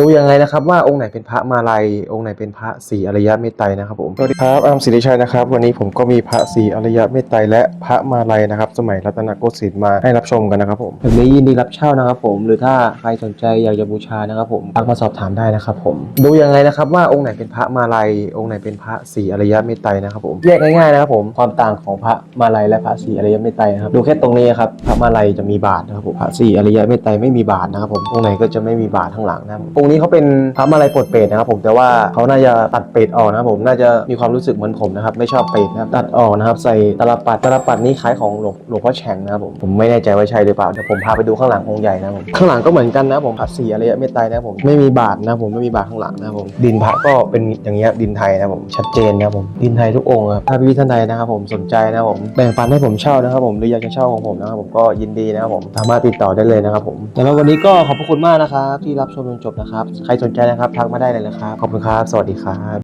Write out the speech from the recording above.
ดูยังไงนะครับว่าองค์ไหนเป็นพระมาลัย องค์ไหนเป็นพระศรีอริยเมตไตรนะครับผมสวัสดีครับอามศิริชัยนะครับ วันนี้ผมก็มีพระศรีอริยเมตไตรและพระมาลัยนะครับ สมัยรัตนโกสินทร์มาให้รับชมกันนะครับผมแบบนี้ยินดีรับเช่านะครับผม หรือถ้าใครสนใจอยากจะบูชานะครับผมทักมาสอบถามได้นะครับผม ดูยังไงนะครับว่าองค์ไหนเป็นพระมาลัย องค์ไหนเป็นพระศรีอริยเมตไตรนะครับผมแยกง่ายๆนะครับผมความต่างของพระมาลัยและพระศรีอริยเมตไตรนะครับดูแค่ตรงนี้ครับพระมาลัยจะมีบาทนะครับผมพระศรีอริยเมตไตรไม่มีบาทนะครับผมองค์ไหนก็จะไม่มีบาทข้างหลังนะครับองค์นี้เขาเป็นพระมาลัยปลดเปรตนะครับผมแต่ว่าเขาน่าจะตัดเปรตออกนะครับผมน่าจะมีความรู้สึกเหมือนผมนะครับไม่ชอบเปรตนะครับตัดออกนะครับใส่ตลับปัดตลับปัดนี่คล้ายของหลวงหลวงพ่อแฉงนะครับผมผมไม่แน่ใจว่าใช่หรือเปล่าเดี๋ยวผมพาไปดูข้างหลังองค์ใหญ่นะครับผมข้างหลังก็เหมือนกันนะผมพระศรีอริยเมตไตรนะผมไม่มีบาทนะผมไม่มีบาทข้างหลังนะผมดินพระก็เป็นอย่างเงี้ยดินไทยนะครับผมชัดเจนนะครับผมดินไทยทุกองค์ครับถ้าพี่ท่านใดนะครับผมสนใจนะครับผมแบ่งปันให้ผมเช่านะครับผมหรืออยากจะเช่าของผมนะครับผมก็ยินดีนะครับผมสามารถติดต่อได้เลยนะครับผมแต่ว่าวันนี้ก็ขอบพระคุณมากนะครับที่รับชมจนจบนะครับ ใครสนใจนะครับทักมาได้เลยนะครับ ขอบคุณครับ สวัสดีครับ